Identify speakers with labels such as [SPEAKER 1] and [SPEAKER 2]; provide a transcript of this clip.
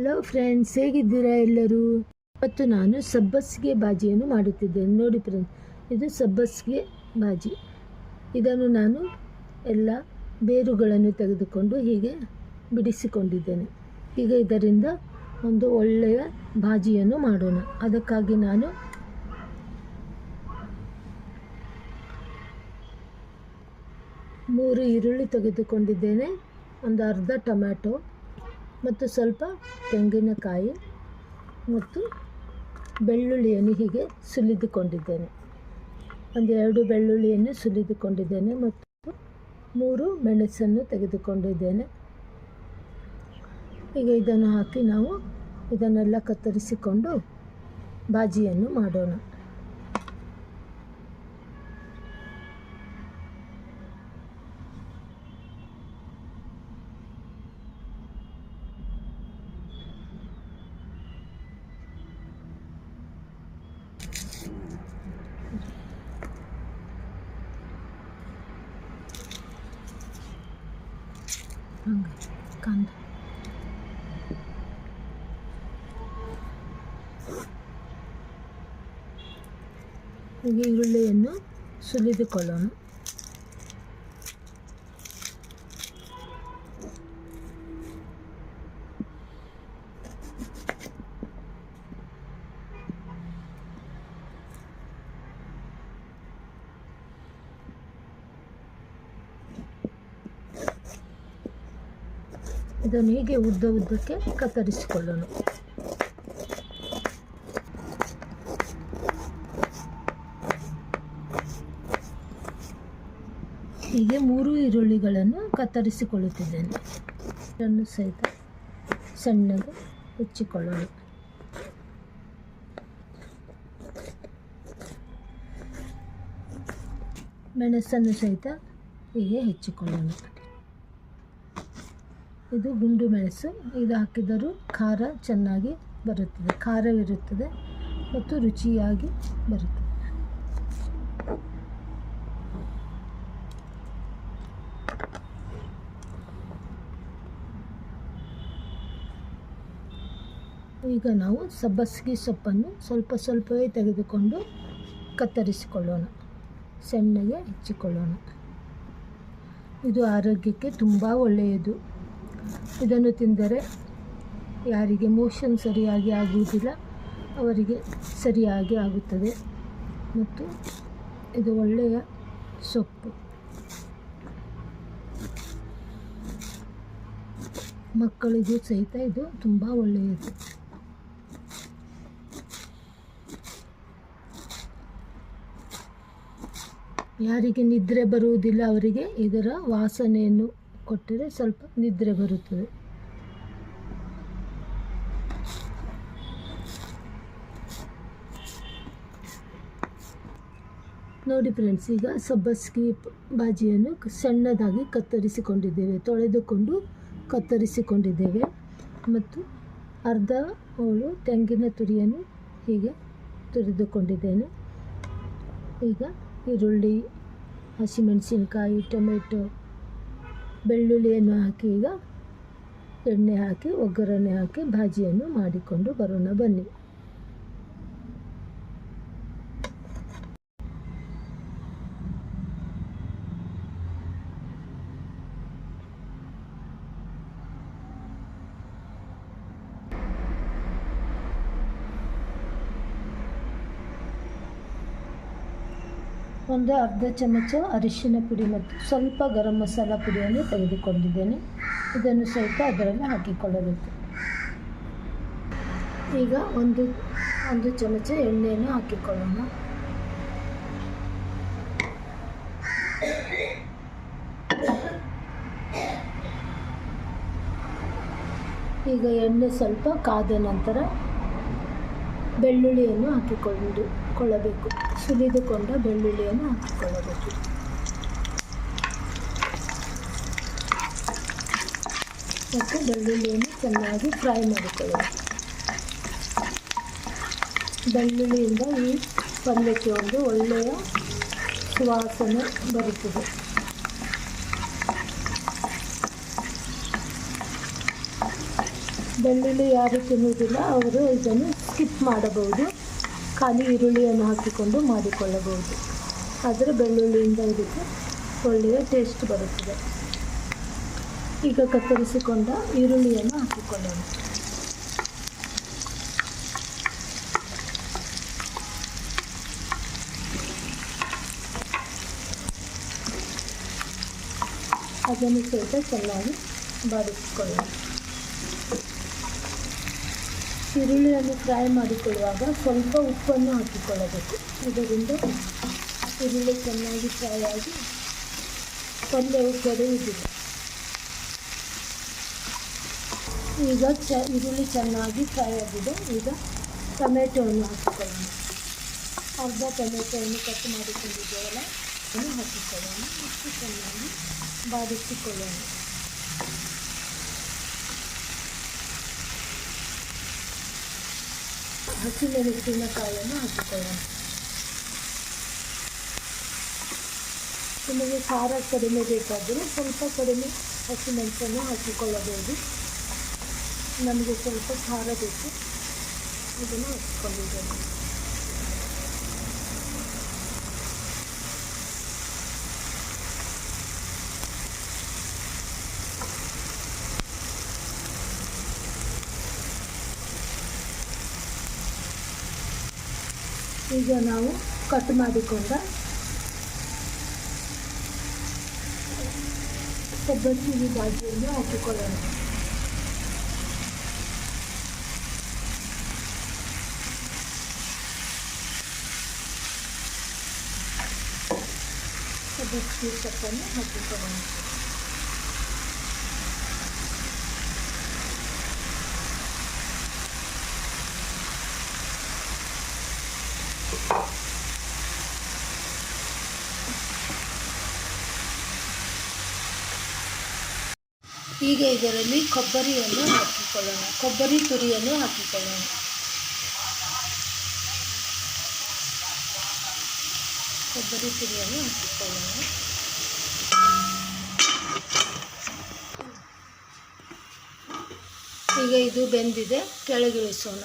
[SPEAKER 1] Hello friends ಹೇಗಿದ್ದೀರಾ ಎಲ್ಲರೂ? ಇವತ್ತು ನಾನು ಸಬ್ಬಸ್ಗೆ ಬಾಜಿಯನ್ನು ಮಾಡುತ್ತಿದ್ದೇನೆ. ನೋಡಿ ಫ್ರೆಂಡ್ಸ್ ಇದು ಸಬ್ಬಸ್ಗೆ ಬಾಜಿ. ಇದನ್ನು ನಾನು ಎಲ್ಲ ಬೇರುಗಳನ್ನು ತೆಗೆದುಕೊಂಡು ಹೀಗೆ ಬಿಡಿಸಿಕೊಂಡಿದ್ದೇನೆ. ಈಗ ಇದರಿಂದ ಒಂದು ಒಳ್ಳೆಯ ಬಾಜಿಯನ್ನು ಮಾಡೋಣ. ಅದಕ್ಕಾಗಿ ನಾನು ಮೂರು ಈರುಳ್ಳಿ ತೆಗೆದುಕೊಂಡಿದ್ದೇನೆ. ಒಂದು ಅರ್ಧ ಟೊಮ್ಯಾಟೊ ಮತ್ತು ಸ್ವಲ್ಪ ತೆಂಗಿನಕಾಯಿ ಮತ್ತು ಬೆಳ್ಳುಳ್ಳಿಯನ್ನು ಹೀಗೆ ಸುಲಿದುಕೊಂಡಿದ್ದೇನೆ. ಒಂದು ಎರಡು ಬೆಳ್ಳುಳ್ಳಿಯನ್ನು ಸುಲಿದುಕೊಂಡಿದ್ದೇನೆ ಮತ್ತು ಮೂರು ಮೆಣಸನ್ನು ತೆಗೆದುಕೊಂಡಿದ್ದೇನೆ. ಈಗ ಇದನ್ನು ಹಾಕಿ ನಾವು ಇದನ್ನೆಲ್ಲ ಕತ್ತರಿಸಿಕೊಂಡು ಬಾಜಿಯನ್ನು ಮಾಡೋಣ. ಹಂಗೆ ಕಾಂದ ಈಗ ಈರುಳ್ಳಿಯನ್ನು ಸುಲಿದುಕೊಳ್ಳೋಣ ಇದನ್ನು ಹೀಗೆ ಉದ್ದ ಉದ್ದಕ್ಕೆ ಕತ್ತರಿಸಿಕೊಳ್ಳೋಣ. ಹೀಗೆ ಮೂರು ಈರುಳ್ಳಿಗಳನ್ನು ಕತ್ತರಿಸಿಕೊಳ್ಳುತ್ತಿದ್ದೇನೆ. ಇದನ್ನು ಸಹಿತ ಸಣ್ಣಗೆ ಹೆಚ್ಚಿಕೊಳ್ಳೋಣ. ಮೆಣಸನ್ನು ಸಹಿತ ಹೀಗೆ ಹೆಚ್ಚಿಕೊಳ್ಳೋಣ. ಇದು ಗುಂಡು ಮೆಣಸು. ಇದು ಹಾಕಿದರೂ ಖಾರ ಚೆನ್ನಾಗಿ ಬರುತ್ತದೆ. ಖಾರವಿರುತ್ತದೆ ಮತ್ತು ರುಚಿಯಾಗಿ ಬರುತ್ತದೆ. ಈಗ ನಾವು ಸಬ್ಬಸಿಗೆ ಸೊಪ್ಪನ್ನು ಸ್ವಲ್ಪ ಸ್ವಲ್ಪವೇ ತೆಗೆದುಕೊಂಡು ಕತ್ತರಿಸಿಕೊಳ್ಳೋಣ. ಸಣ್ಣಗೆ ಹೆಚ್ಚಿಕೊಳ್ಳೋಣ. ಇದು ಆರೋಗ್ಯಕ್ಕೆ ತುಂಬ ಒಳ್ಳೆಯದು. ಇದನ್ನು ತಿಂದರೆ ಯಾರಿಗೆ ಮೋಷನ್ ಸರಿಯಾಗಿ ಆಗುವುದಿಲ್ಲ, ಅವರಿಗೆ ಸರಿಯಾಗಿ ಆಗುತ್ತದೆ. ಮತ್ತು ಇದು ಒಳ್ಳೆಯ ಸೊಪ್ಪು. ಮಕ್ಕಳಿಗೂ ಸಹಿತ ಇದು ತುಂಬ ಒಳ್ಳೆಯದು. ಯಾರಿಗೆ ನಿದ್ರೆ ಬರುವುದಿಲ್ಲ, ಅವರಿಗೆ ಇದರ ವಾಸನೆಯನ್ನು ಕೊಟ್ಟರೆ ಸ್ವಲ್ಪ ನಿದ್ರೆ ಬರುತ್ತದೆ. ನೋಡಿ ಫ್ರೆಂಡ್ಸ್ ಈಗ ಸಬ್ಬಸ್ಗಿ ಬಾಜಿಯನ್ನು ಸಣ್ಣದಾಗಿ ಕತ್ತರಿಸಿಕೊಂಡಿದ್ದೇವೆ. ತೊಳೆದುಕೊಂಡು ಕತ್ತರಿಸಿಕೊಂಡಿದ್ದೇವೆ. ಮತ್ತು ಅರ್ಧ ಹೋಳು ತೆಂಗಿನ ತುರಿಯನ್ನು ಹೀಗೆ ತುರಿದುಕೊಂಡಿದ್ದೇನೆ. ಈಗ ಈರುಳ್ಳಿ, ಹಸಿಮೆಣಸಿನಕಾಯಿ, ಟೊಮೆಟೊ ಬೆಳ್ಳುಳ್ಳಿಯನ್ನು ಹಾಕಿ ಈಗ ಎಣ್ಣೆ ಹಾಕಿ ಒಗ್ಗರಣೆ ಹಾಕಿ ಭಾಜಿಯನ್ನು ಮಾಡಿಕೊಂಡು ಬರೋಣ ಬನ್ನಿ. ಒಂದು ಅರ್ಧ ಚಮಚ ಅರಿಶಿನ ಪುಡಿ ಮತ್ತು ಸ್ವಲ್ಪ ಗರಂ ಮಸಾಲ ಪುಡಿಯನ್ನು ತೆಗೆದುಕೊಂಡಿದ್ದೇನೆ. ಇದನ್ನು ಸಹಿತ ಅದರಲ್ಲಿ ಹಾಕಿಕೊಳ್ಳಬೇಕು. ಈಗ ಒಂದು ಒಂದು ಚಮಚ ಎಣ್ಣೆಯನ್ನು ಹಾಕಿಕೊಳ್ಳೋಣ. ಈಗ ಎಣ್ಣೆ ಸ್ವಲ್ಪ ಕಾದ ನಂತರ ಬೆಳ್ಳುಳ್ಳಿಯನ್ನು ಹಾಕಿಕೊಂಡು ಕೊಳ್ಳಬೇಕು. ಸುಲಿದುಕೊಂಡ ಬೆಳ್ಳುಳ್ಳಿಯನ್ನು ಹಾಕಿಕೊಳ್ಳಬೇಕು. ಮತ್ತು ಬೆಳ್ಳುಳ್ಳಿಯನ್ನು ಚೆನ್ನಾಗಿ ಫ್ರೈ ಮಾಡಿಕೊಳ್ಳಬೇಕು ಬೆಳ್ಳುಳ್ಳಿಯಿಂದ ಈ ಪಲ್ಯಕ್ಕೆ ಒಂದು ಒಳ್ಳೆಯ ಸುವಾಸನೆ ಬರುತ್ತದೆ. ಬೆಳ್ಳುಳ್ಳಿ ಯಾರು ತಿನ್ನುವುದಿಲ್ಲ, ಅವರು ಇದನ್ನು ಸ್ಕಿಪ್ ಮಾಡಬಹುದು. ಖಾಲಿ ಈರುಳ್ಳಿಯನ್ನು ಹಾಕಿಕೊಂಡು ಮಾಡಿಕೊಳ್ಳಬಹುದು. ಆದರೆ ಬೆಳ್ಳುಳ್ಳಿಯಿಂದ ಇದಕ್ಕೆ ಒಳ್ಳೆಯ ಟೇಸ್ಟ್ ಬರುತ್ತದೆ. ಈಗ ಕತ್ತರಿಸಿಕೊಂಡ ಈರುಳ್ಳಿಯನ್ನು ಹಾಕಿಕೊಳ್ಳೋಣ. ಅದನ್ನು ಸ್ವಲ್ಪ ಚೆನ್ನಾಗಿ ಬಾಡಿಸಿಕೊಳ್ಳೋಣ ಈರುಳ್ಳಿಯನ್ನು ಫ್ರೈ ಮಾಡಿಕೊಳ್ಳುವಾಗ ಸ್ವಲ್ಪ ಉಪ್ಪನ್ನು ಹಾಕಿಕೊಳ್ಳಬೇಕು. ಇದರಿಂದ ಈರುಳ್ಳಿ ಚೆನ್ನಾಗಿ ಫ್ರೈ ಆಗಿ ಪಲ್ಯವು ಕೆಡುವುದಿಲ್ಲ. ಈಗ ಚ, ಈರುಳ್ಳಿ ಚೆನ್ನಾಗಿ ಫ್ರೈ ಆಗಿದೆ. ಈಗ ಟೊಮೆಟೊವನ್ನು ಹಾಕಿಕೊಳ್ಳೋಣ. ಅರ್ಧ ಟೊಮೆಟೊವನ್ನು ಕಟ್ ಮಾಡಿಕೊಂಡಿದ್ದೇವಲ್ಲ, ಅದನ್ನು ಹಾಕಿಕೊಳ್ಳೋಣ. ಮತ್ತು ಚೆನ್ನಾಗಿ ಬಾಡಿಸಿಕೊಳ್ಳೋಣ ಹಸಿಮೆಣಸಿನಕಾಯನ್ನು ಹಾಕಿಕೊಳ್ಳೋಣ. ನಿಮಗೆ ಖಾರ ಕಡಿಮೆ ಬೇಕಾದರೂ ಸ್ವಲ್ಪ ಕಡಿಮೆ ಹಸಿಮೆಣಸನ್ನು ಹಾಕಿಕೊಳ್ಳಬಹುದು. ನಮಗೆ ಸ್ವಲ್ಪ ಖಾರ ಬೇಕು. ಇದನ್ನು ಹಾಕಿಕೊಂಡಿದ್ದೇನೆ ಈಗ ನಾವು ಕಟ್ ಮಾಡಿಕೊಂಡ ಸಬ್ಬಸಿಗೆ ಭಾಜಿಯನ್ನು ಹಾಕಿಕೊಳ್ಳೋಣ ಸಬ್ಬಸಿಗೆ ಸೊಪ್ಪನ್ನು ಹಾಕಿಕೊಳ್ಳೋಣ ಈಗ ಇದರಲ್ಲಿ ಕೊಬ್ಬರಿಯನ್ನು ಹಾಕಿಕೊಳ್ಳೋಣ. ಕೊಬ್ಬರಿ ತುರಿಯನ್ನು ಹಾಕಿಕೊಳ್ಳೋಣ. ಕೊಬ್ಬರಿ ತುರಿಯನ್ನು ಹಾಕಿಕೊಳ್ಳೋಣ. ಈಗ ಇದು ಬೆಂದಿದೆ. ಕೆಳಗಿಳಿಸೋಣ.